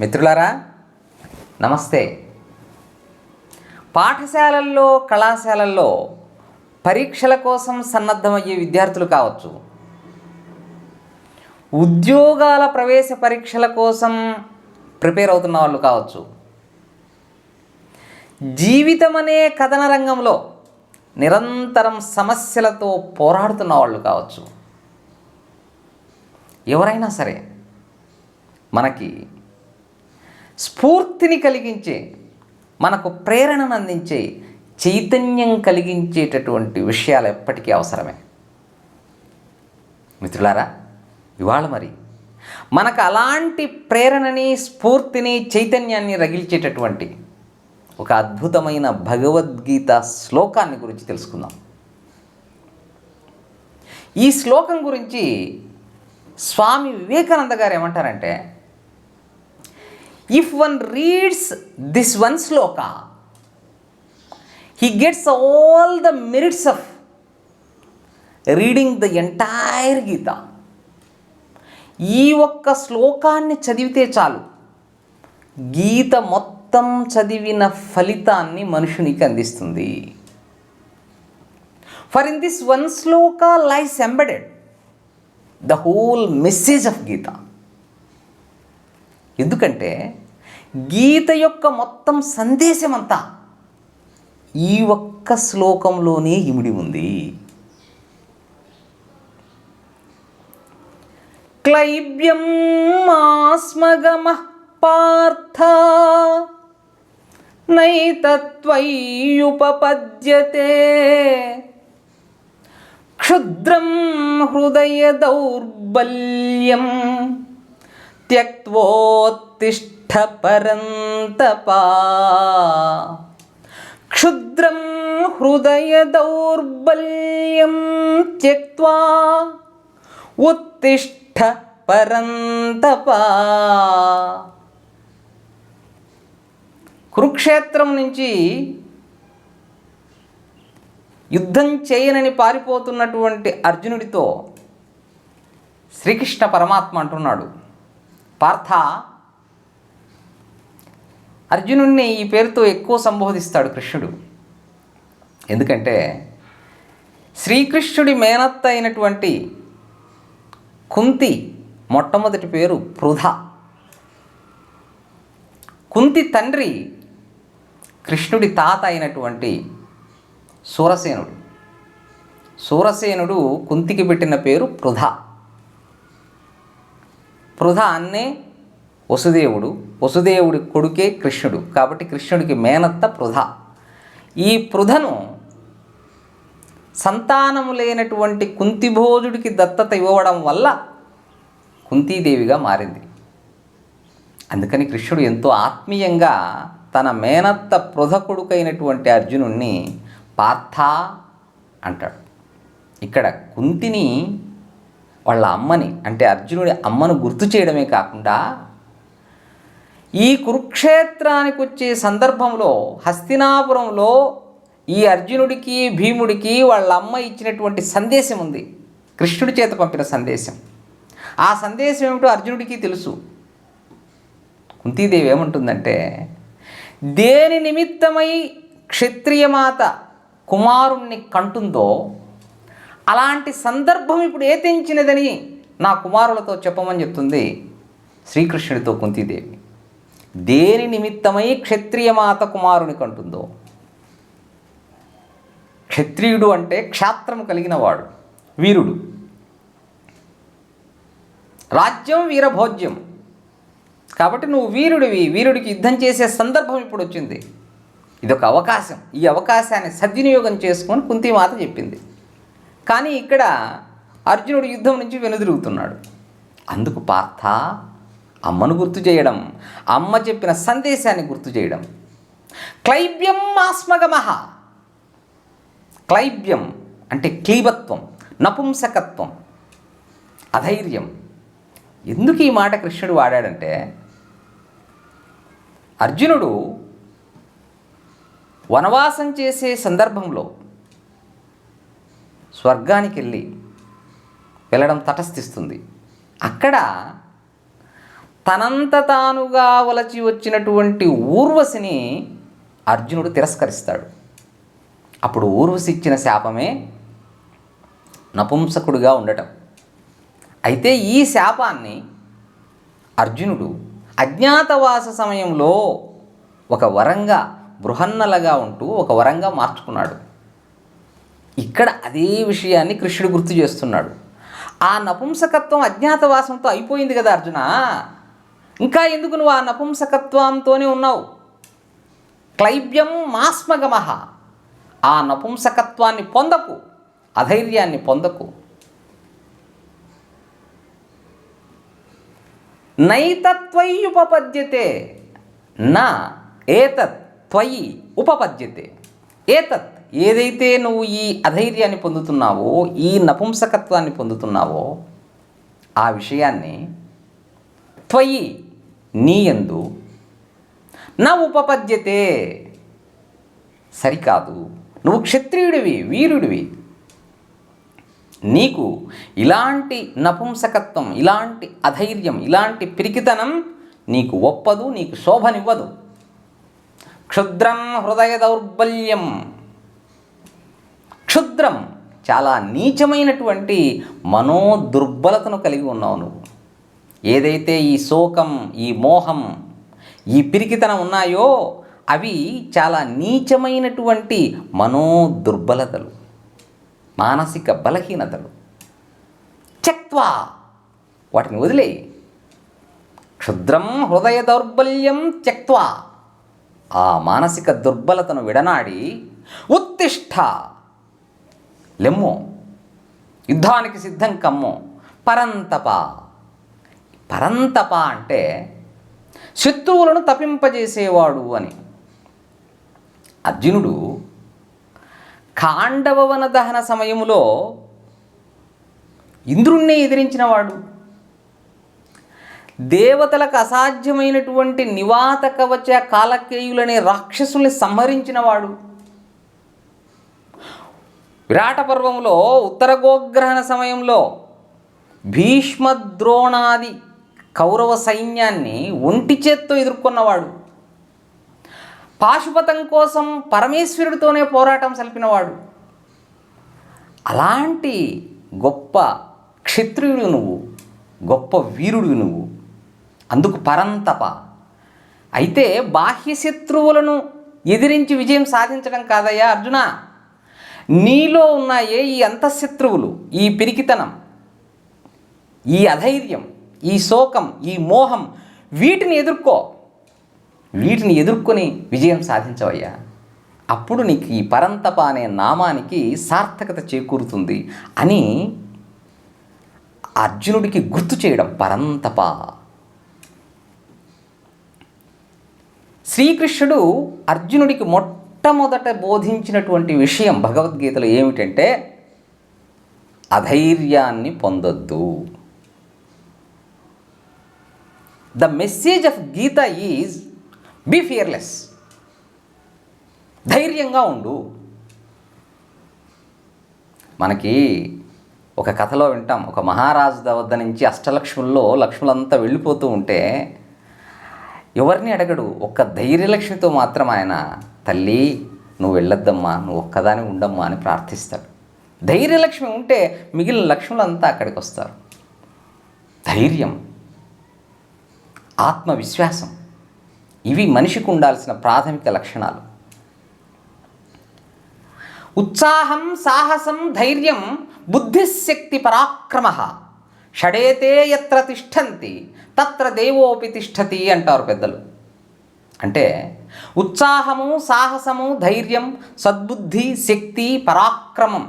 మిత్రులారా నమస్తే. పాఠశాలల్లో కళాశాలల్లో పరీక్షల కోసం సన్నద్ధమయ్యే విద్యార్థులు కావచ్చు. ఉద్యోగాల ప్రవేశ పరీక్షల కోసం ప్రిపేర్ అవుతున్న వాళ్ళు కావచ్చు. జీవితం అనే కథన రంగంలో నిరంతరం సమస్యలతో పోరాడుతున్న వాళ్ళు కావచ్చు. ఎవరైనా సరే మనకి స్ఫూర్తిని కలిగించే మనకు ప్రేరణను అందించే చైతన్యం కలిగించేటటువంటి విషయాలు ఎప్పటికీ అవసరమే. మిత్రులారా ఇవాళ మరి మనకు అలాంటి ప్రేరణని స్ఫూర్తిని చైతన్యాన్ని రగిల్చేటటువంటి ఒక అద్భుతమైన భగవద్గీత శ్లోకాన్ని గురించి తెలుసుకుందాం. ఈ శ్లోకం గురించి స్వామి వివేకానంద గారు ఏమంటారంటే if one reads this one shloka he gets all the merits of reading the entire Gita ఈ ఒక్క శ్లోకాన్ని చదివితే చాలు. గీత మొత్తం చదివిన ఫలితాన్ని మనుషునికి అందిస్తుంది. For in this one shloka lies embedded the whole message of Gita ఎందుకంటే గీత యొక్క మొత్తం సందేశం అంతా ఈ ఒక్క శ్లోకంలోనే ఇమిడి ఉంది. క్లైబ్యం మాస్మగమ పార్థ నైతత్వయుపపద్యతే. క్షుద్రం హృదయ దౌర్బల్యం త్యక్వోత్తిష్ట క్షుద్రం హృదయ దౌర్బల్యం త్యక్వా ఉత్తిష్ట పరంతపా కురుక్షేత్రం నుంచి యుద్ధం చేయనని పారిపోతున్నటువంటి అర్జునుడితో శ్రీకృష్ణ పరమాత్మ అంటున్నాడు. పార్థ. అర్జునుడిని ఈ పేరుతో ఎక్కువ సంబోధిస్తాడు కృష్ణుడు. ఎందుకంటే శ్రీకృష్ణుడి మేనత్త అయినటువంటి కుంతి మొట్టమొదటి పేరు పృథ. కుంతి తండ్రి కృష్ణుడి తాత అయినటువంటి సూరసేనుడు. సూరసేనుడు కుంతికి పెట్టిన పేరు పృథ. పృథ అన్నే వసుదేవుడు వసుదేవుడి కొడుకే కృష్ణుడు. కాబట్టి కృష్ణుడికి మేనత్త పృథ ఈ పృథను సంతానము లేనటువంటి కుంతిభోజుడికి దత్తత ఇవ్వడం వల్ల కుంతీదేవిగా మారింది. అందుకని కృష్ణుడు ఎంతో ఆత్మీయంగా తన మేనత్త పృథ కొడుకైనటువంటి అర్జునుణ్ణి పార్థ అంటాడు. ఇక్కడ కుంతిని వాళ్ళ అమ్మని అంటే అర్జునుడి అమ్మను గుర్తు చేయడమే కాకుండా ఈ కురుక్షేత్రానికి వచ్చే సందర్భంలో హస్తినాపురంలో ఈ అర్జునుడికి భీముడికి వాళ్ళ అమ్మ ఇచ్చినటువంటి సందేశం ఉంది. కృష్ణుడి చేత పంపిన సందేశం. ఆ సందేశం ఏమిటో అర్జునుడికి తెలుసు. కుంతీదేవి ఏమంటుందంటే దేని నిమిత్తమై క్షత్రియమాత కుమారుణ్ణి కంటుందో అలాంటి సందర్భం ఇప్పుడు ఏ తెంచినదని నా కుమారులతో చెప్పమని చెప్తుంది శ్రీకృష్ణుడితో కుంతీదేవి. దేని నిమిత్తమై క్షత్రియమాత కుమారుని కంటుందో? క్షత్రియుడు అంటే క్షాత్రం కలిగిన వాడు వీరుడు. రాజ్యం వీరభోజ్యం. కాబట్టి నువ్వు వీరుడివి వీరుడికి యుద్ధం చేసే సందర్భం ఇప్పుడు వచ్చింది. ఇదొక అవకాశం. ఈ అవకాశాన్ని సద్వినియోగం చేసుకొని కుంతిమాత చెప్పింది. కానీ ఇక్కడ అర్జునుడు యుద్ధం నుంచి వెనుదిరుగుతున్నాడు. అందుకు పార్థ అమ్మను గుర్తు చేయడం అమ్మ చెప్పిన సందేశాన్ని గుర్తు చేయడం. క్లైబ్యం ఆస్మగమహ. క్లైబ్యం అంటే క్లీబత్వం నపుంసకత్వం అధైర్యం. ఎందుకు ఈ మాట కృష్ణుడు వాడాడంటే అర్జునుడు వనవాసం చేసే సందర్భంలో స్వర్గానికి వెళ్ళి వెళ్ళడం తటస్థిస్తుంది. అక్కడ తనంత తానుగా వలచి వచ్చినటువంటి ఊర్వశిని అర్జునుడు తిరస్కరిస్తాడు. అప్పుడు ఊర్వశి ఇచ్చిన శాపమే నపుంసకుడుగా ఉండటం. అయితే ఈ శాపాన్ని అర్జునుడు అజ్ఞాతవాస సమయంలో ఒక వరంగా బృహన్నలగా ఉంటూ ఒక వరంగా మార్చుకున్నాడు. ఇక్కడ అదే విషయాన్ని కృష్ణుడు గుర్తు చేస్తున్నాడు. ఆ నపుంసకత్వం అజ్ఞాతవాసంతో అయిపోయింది కదా అర్జున? ఇంకా ఎందుకు నువ్వు ఆ నపుంసకత్వంతోనే ఉన్నావు? క్లైబ్యం మాస్మగమహ. ఆ నపుంసకత్వాన్ని పొందకు అధైర్యాన్ని పొందకు. నైతత్వయ్యుపపద్యతే నా ఏతత్ త్వయి ఉపపద్యతే. ఏతత్ ఏదైతే నువ్వు ఈ అధైర్యాన్ని పొందుతున్నావో ఈ నపుంసకత్వాన్ని పొందుతున్నావో ఆ విషయాన్ని త్వయి నీయందు నా ఉపపద్యతే సరికాదు. నువ్వు క్షత్రియుడివి వీరుడివి. నీకు ఇలాంటి నపుంసకత్వం ఇలాంటి అధైర్యం ఇలాంటి పిరికితనం నీకు ఒప్పదు నీకు శోభనివ్వదు. క్షుద్రం హృదయ దౌర్బల్యం. క్షుద్రం చాలా నీచమైనటువంటి మనోదుర్బలతను కలిగి ఉన్నావు నువ్వు. ఏదైతే ఈ శోకం ఈ మోహం ఈ పిరికితనం ఉన్నాయో అవి చాలా నీచమైనటువంటి మనోదుర్బలతలు మానసిక బలహీనతలు. చక్వా వాటిని వదిలే క్షుద్రం హృదయ దౌర్బల్యం త్యక్వా ఆ మానసిక దుర్బలతను విడనాడి ఉత్తిష్ట లెమ్ము యుద్ధానికి సిద్ధం కమ్ము పరంతప. పరంతప అంటే శత్రువులను తప్పింపజేసేవాడు అని. అర్జునుడు కాండవవన దహన సమయములో ఇంద్రుణ్ణి ఎదిరించినవాడు. దేవతలకు అసాధ్యమైనటువంటి నివాత కవచ కాలకేయులనే రాక్షసుల్ని సంహరించినవాడు. విరాట పర్వంలో ఉత్తర గోగ్రహణ సమయంలో భీష్మద్రోణాది కౌరవ సైన్యాన్ని ఒంటి చేత్తో ఎదుర్కొన్నవాడు. పాశుపతం కోసం పరమేశ్వరుడితోనే పోరాటం సలిపినవాడు. అలాంటి గొప్ప క్షత్రియుడు నువ్వు గొప్ప వీరుడు నువ్వు అందుకు పరంతప. అయితే బాహ్య శత్రువులను ఎదిరించి విజయం సాధించడం కాదయ్యా అర్జున? నీలో ఉన్నాయే ఈ అంతఃశత్రువులు ఈ పిరికితనం ఈ అధైర్యం ఈ శోకం ఈ మోహం. వీటిని ఎదుర్కో. వీటిని ఎదుర్కొని విజయం సాధించవయ్యా. అప్పుడు నీకు ఈ పరంతప అనే నామానికి సార్థకత చేకూరుతుంది అని అర్జునుడికి గుర్తు చేయడం పరంతప. శ్రీకృష్ణుడు అర్జునుడికి మొట్టమొదట బోధించినటువంటి విషయం భగవద్గీతలో ఏమిటంటే అధైర్యాన్ని పొందొద్దు. The message of Gita is be fearless ధైర్యంగా ఉండు. మనకి ఒక కథలో వింటాం ఒక మహారాజు వద్ద నుంచి అష్టలక్ష్ముల్లో లక్ష్ములంతా వెళ్ళిపోతూ ఉంటే ఎవరిని అడగడు? ఒక్క ధైర్యలక్ష్మితో మాత్రం ఆయన తల్లి నువ్వు వెళ్ళొద్దమ్మా నువ్వు ఒక్కదాని ఉండమ్మా అని ప్రార్థిస్తాడు. ధైర్యలక్ష్మి ఉంటే మిగిలిన లక్ష్ములంతా అక్కడికి వస్తారు ధైర్యం ఆత్మవిశ్వాసం ఇవి మనిషికి ఉండాల్సిన ప్రాథమిక లక్షణాలు. ఉత్సాహం సాహసం ధైర్యం బుద్ధిశక్తి పరాక్రమ. షడేతే ఎత్ర తిష్టంతి తత్ర దేవోపి తిష్టతి అంటారు పెద్దలు. అంటే ఉత్సాహము సాహసము ధైర్యం సద్బుద్ధి శక్తి పరాక్రమం.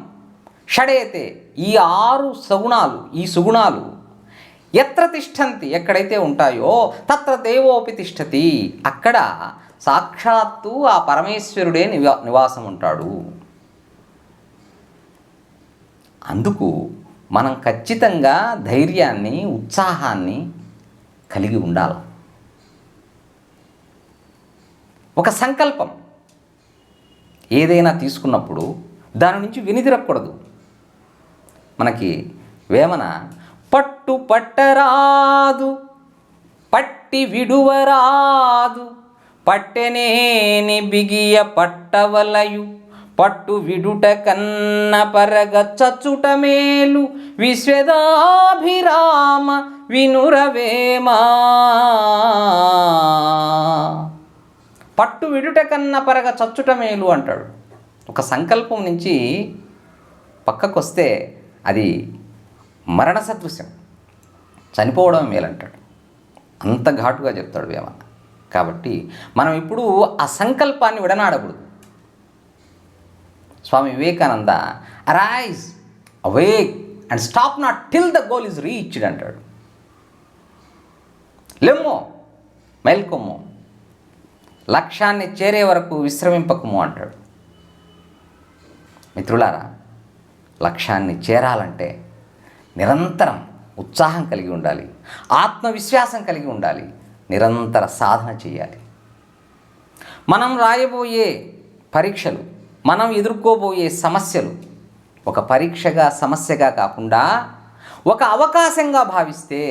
షడేతే ఈ ఆరు సగుణాలు ఈ సుగుణాలు ఎత్ర తిష్టంతి ఎక్కడైతే ఉంటాయో తత్ర దేవోపి తిష్టతి అక్కడ సాక్షాత్తు ఆ పరమేశ్వరుడే నివా నివాసం ఉంటాడు అందుకు మనం ఖచ్చితంగా ధైర్యాన్ని ఉత్సాహాన్ని కలిగి ఉండాలి. ఒక సంకల్పం ఏదైనా తీసుకున్నప్పుడు దాని నుంచి వెనుదిరగకూడదు మనకి వేమన పట్టు పట్టరాదు పట్టి విడువరాదు పట్టెనేని బిగియ పట్టవలయు పట్టు విడుట కన్న పరగ చచ్చుట మేలు విశ్వదాభిరామ వినురవేమా. పట్టు విడుట కన్న పరగ చచ్చుట మేలు అంటాడు. ఒక సంకల్పం నుంచి పక్కకొస్తే అది మరణ సదృశ్యం చనిపోవడం మేలంటాడు. అంత ఘాటుగా చెప్తాడు వేమ కాబట్టి మనం ఇప్పుడు ఆ సంకల్పాన్ని విడనాడకూడదు. Swami Vivekananda arise awake and stop not till the goal is reached అంటాడు. లెమ్మో మేల్కొమ్ము లక్ష్యాన్ని చేరే వరకు విశ్రమింపకము అంటాడు. మిత్రులారా లక్ష్యాన్ని చేరాలంటే నిరంతరం ఉత్సాహం కలిగి ఉండాలి ఆత్మవిశ్వాసం కలిగి ఉండాలి నిరంతర సాధన చేయాలి. మనం రాయబోయే పరీక్షలు మనం ఎదుర్కోబోయే సమస్యలు ఒక పరీక్షగా సమస్యగా కాకుండా ఒక అవకాశంగా భావిస్తే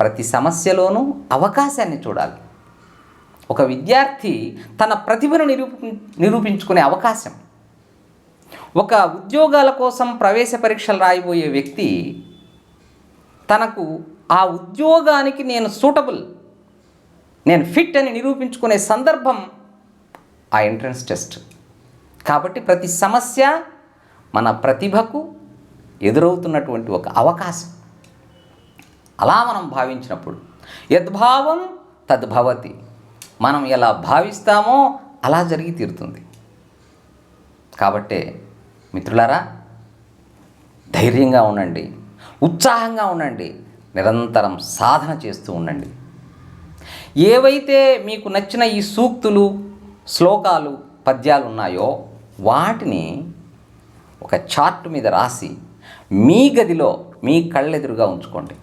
ప్రతి సమస్యలోనూ అవకాశాన్ని చూడాలి. ఒక విద్యార్థి తన ప్రతిభను నిరూపి నిరూపించుకునే అవకాశం. ఒక ఉద్యోగాల కోసం ప్రవేశ పరీక్షలు రాయబోయే వ్యక్తి తనకు ఆ ఉద్యోగానికి నేను సూటబుల్ నేను ఫిట్ అని నిరూపించుకునే సందర్భం ఆ ఎంట్రన్స్ టెస్ట్. కాబట్టి ప్రతి సమస్య మన ప్రతిభకు ఎదురవుతున్నటువంటి ఒక అవకాశం. అలా మనం భావించినప్పుడు యద్భావం తద్భవతి. మనం ఎలా భావిస్తామో అలా జరిగి తీరుతుంది. కాబట్టే మిత్రులారా ధైర్యంగా ఉండండి ఉత్సాహంగా ఉండండి నిరంతరం సాధన చేస్తూ ఉండండి. ఏవైతే మీకు నచ్చిన ఈ సూక్తులు శ్లోకాలు పద్యాలు ఉన్నాయో వాటిని ఒక చార్ట్ మీద రాసి మీ గదిలో మీ కళ్ళెదురుగా ఉంచుకోండి.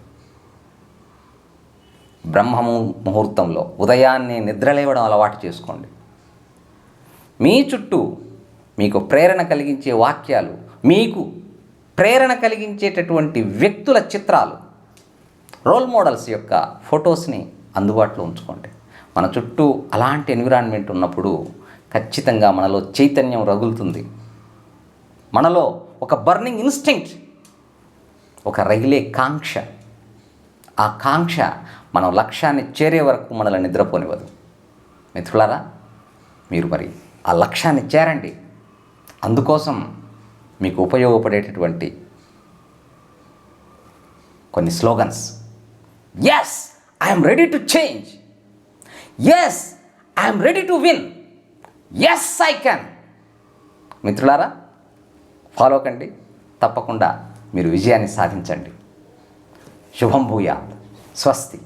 బ్రహ్మము ముహూర్తంలో ఉదయాన్నే నిద్రలేవడం అలవాటు చేసుకోండి. మీ చుట్టూ మీకు ప్రేరణ కలిగించే వాక్యాలు మీకు ప్రేరణ కలిగించేటటువంటి వ్యక్తుల చిత్రాలు రోల్ మోడల్స్ యొక్క ఫొటోస్ని అందుబాటులో ఉంచుకోండి. మన చుట్టూ అలాంటి ఎన్విరాన్మెంట్ ఉన్నప్పుడు ఖచ్చితంగా మనలో చైతన్యం రగులుతుంది. మనలో ఒక బర్నింగ్ ఇన్స్టింక్ట్ ఒక రగిలే కాంక్ష. ఆ కాంక్ష మనం లక్ష్యాన్ని చేరే వరకు మనల్ని నిద్రపోనివ్వదు. మిత్రులారా మీరు మరి ఆ లక్ష్యాన్ని చేరండి. అందుకోసం మీకు ఉపయోగపడేటటువంటి కొన్ని slogans. Yes I'm ready to change yes I'm ready to win yes I can మిత్రులారా ఫాలో కండి. తప్పకుండా మీరు విజయాన్ని సాధించండి. శుభం భూయా స్వస్తి.